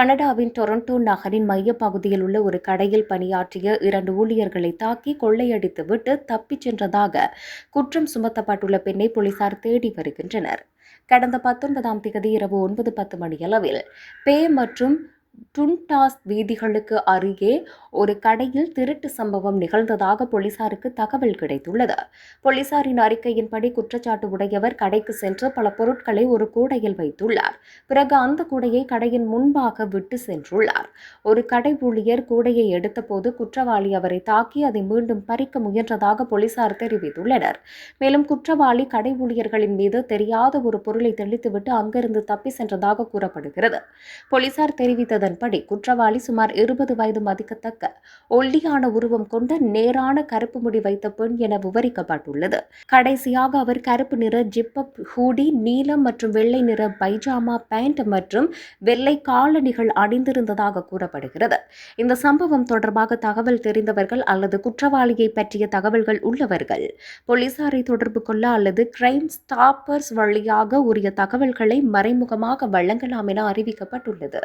கனடாவின் டொரண்டோ நகரின் மையப்பகுதியில் உள்ள ஒரு கடையில் பணியாற்றிய இரண்டு ஊழியர்களை தாக்கி கொள்ளையடித்துவிட்டு தப்பிச் சென்றதாக குற்றம் சுமத்தப்பட்டுள்ள பெண்ணை போலீசார் தேடி வருகின்றனர். கடந்த பத்தொன்பதாம் தேதி இரவு ஒன்பது பத்து மணியளவில் பே மற்றும் டுன்டாஸ் வீதிகளுக்கு அருகே ஒரு கடையில் திருட்டு சம்பவம் நிகழ்ந்ததாக போலீசாருக்கு தகவல் கிடைத்துள்ளது. போலீசாரின் அறிக்கையின்படி குற்றச்சாட்டு உடையவர் கடைக்கு சென்று பல பொருட்களை ஒரு கூடையில் வைத்துள்ளார். பிறகு அந்த கூடையை கடையின் முன்பாக விட்டு சென்றுள்ளார். ஒரு கடை ஊழியர் கூடையை எடுத்தபோது குற்றவாளி அவரை தாக்கி அதை மீண்டும் பறிக்க முயன்றதாக போலீசார் தெரிவித்துள்ளனர். மேலும் குற்றவாளி கடை ஊழியர்களின் மீது தெரியாத ஒரு பொருளை தெளித்துவிட்டு அங்கிருந்து தப்பி சென்றதாக கூறப்படுகிறது. போலீசார் தெரிவித்த தெரிவித்ததன்படி குற்றவாளி சுமார் இருபது வயது மதிக்கத்தக்க ஒல்லியான உருவம் கொண்ட நேரான கருப்பு முடி வைத்த பெண் என விவரிக்கப்பட்டுள்ளது. கடைசியாக அவர் கருப்பு நிற ஜிப்பப் ஹூடி நீலம் மற்றும் வெள்ளை நிற பைஜாமா பேண்ட் மற்றும் வெள்ளை காலணிகள் அணிந்திருந்ததாக கூறப்படுகிறது. இந்த சம்பவம் தொடர்பாக தகவல் தெரிந்தவர்கள் அல்லது குற்றவாளியை பற்றிய தகவல்கள் உள்ளவர்கள் போலீசாரை தொடர்பு கொள்ள அல்லது கிரைம் ஸ்டாப்பர்ஸ் வழியாக உரிய தகவல்களை மறைமுகமாக வழங்கலாம் என அறிவிக்கப்பட்டுள்ளது.